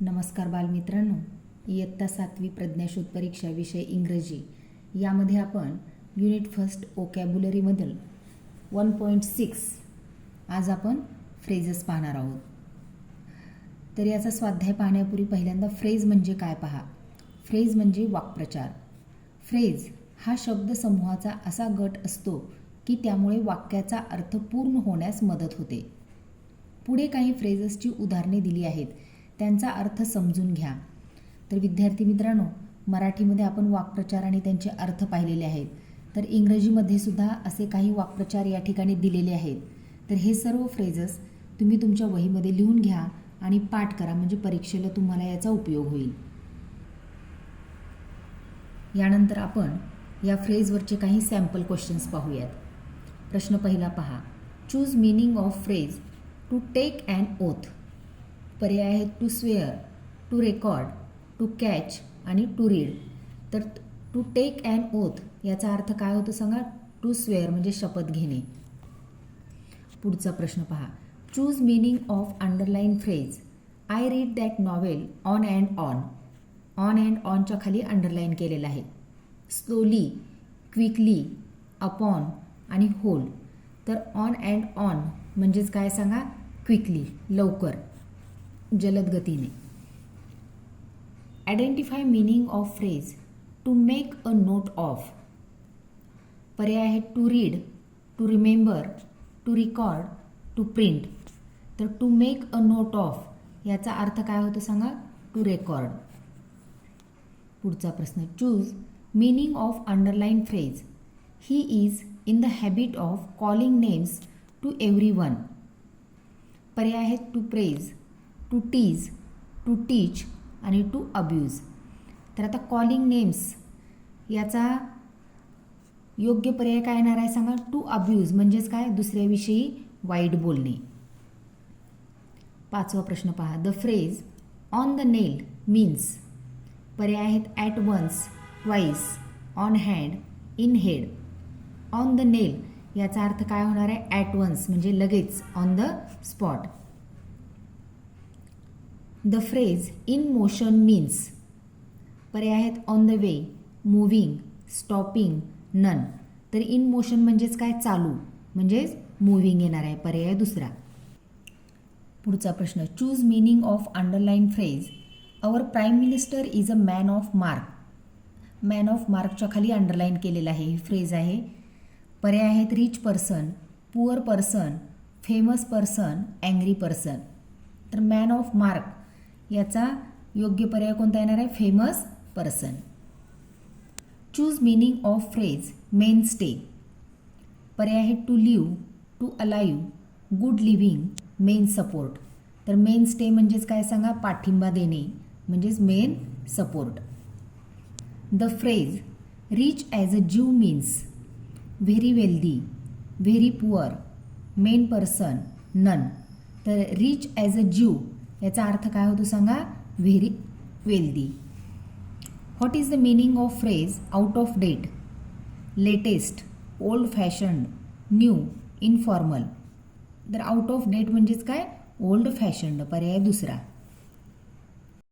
नमस्कार बालमित्रांनो. इयत्ता सातवी प्रज्ञाशोध परीक्षा विषय इंग्रजी. यामध्ये आपण युनिट फर्स्ट ओकॅब्युलरीमधील वन पॉईंट सिक्स आज आपण फ्रेजेस पाहणार आहोत. तर याचा स्वाध्याय पाहण्यापूर्वी पहिल्यांदा फ्रेज म्हणजे काय पहा? फ्रेज म्हणजे वाक्प्रचार. फ्रेज हा शब्दसमूहाचा असा गट असतो की त्यामुळे वाक्याचा अर्थ पूर्ण होण्यास मदत होते. पुढे काही फ्रेजेसची उदाहरणे दिली आहेत. त्यांचा अर्थ समजून घ्या. तर विद्यार्थी मित्रांनो मराठीमध्ये आपण वाक्प्रचार आणि त्यांचे अर्थ पाहिलेले आहेत. तर इंग्रजीमध्ये सुद्धा असे काही वाक्प्रचार या ठिकाणी दिलेले आहेत. तर हे सर्व फ्रेजेस तुम्ही तुमच्या वहीमध्ये लिहून घ्या आणि पाठ करा म्हणजे परीक्षेला तुम्हाला याचा उपयोग होईल. यानंतर आपण या फ्रेजवरचे काही सॅम्पल क्वेश्चन्स पाहूयात. प्रश्न पहिला पहा. Choose meaning of phrase to take and oath पर्याय आहेत to swear to record to catch आणि टू रीड तर टू टेक अँड ओथ याचा अर्थ काय होतो सांगा? टू स्वेअर म्हणजे शपथ घेणे. पुढचा प्रश्न पहा. Choose meaning of underline phrase I read that novel on and on on and ऑनच्या खाली अंडरलाईन केलेलं आहे. स्लोली क्विकली अपॉन आणि होल तर ऑन अँड ऑन म्हणजेच काय सांगा? क्विकली लवकर. जलद गतीने. Identify meaning of phrase to make a note of पर्याय आहे to read to remember to record to print तर to make a note of याचा अर्थ काय होतो सांगा? टू रेकॉर्ड पुढचा प्रश्न choose meaning of underline phrase he is in the habit of calling names to every one पर्याय आहे to praise to tease to teach आणि टू अब्यूज तर आता कॉलिंग नेम्स याचा योग्य पर्याय काय येणार आहे सांगा? टू अब्यूज म्हणजेच काय? दुसऱ्याविषयी वाईट बोलणे. पाचवा प्रश्न पहा. The phrase on the nail means पर्याय आहेत at once twice on hand in head on the nail याचा अर्थ काय होणार आहे? ॲट वन्स म्हणजे लगेच on the spot the phrase in motion means पर्याय आहेत on the way moving stopping none तर इन मोशन म्हणजेच काय? चालू. म्हणजेच मूव्हिंग येणार आहे. पर्याय दुसरा. पुढचा प्रश्न. Choose meaning of underline phrase our prime minister is a man of mark man of मार्कच्या खाली अंडरलाईन केलेलं आहे. ही फ्रेज आहे. पर्याय आहेत rich person poor person famous person angry person तर मॅन ऑफ मार्क याचा योग्य पर्याय कोणता येणार आहे? Famous person choose meaning of phrase mainstay पर्याय आहे to live to alive good living main support तर मेन स्टे म्हणजेच काय सांगा? पाठिंबा देणे म्हणजेच main support the phrase rich as a Jew means very wealthy very poor main person none तर रिच ॲज अ ज्यू याचा अर्थ काय होतो सांगा? Very wealthy. What is the meaning of phrase out of date latest old fashioned new informal तर out of date म्हणजेच काय? Old fashioned पर्याय दुसरा.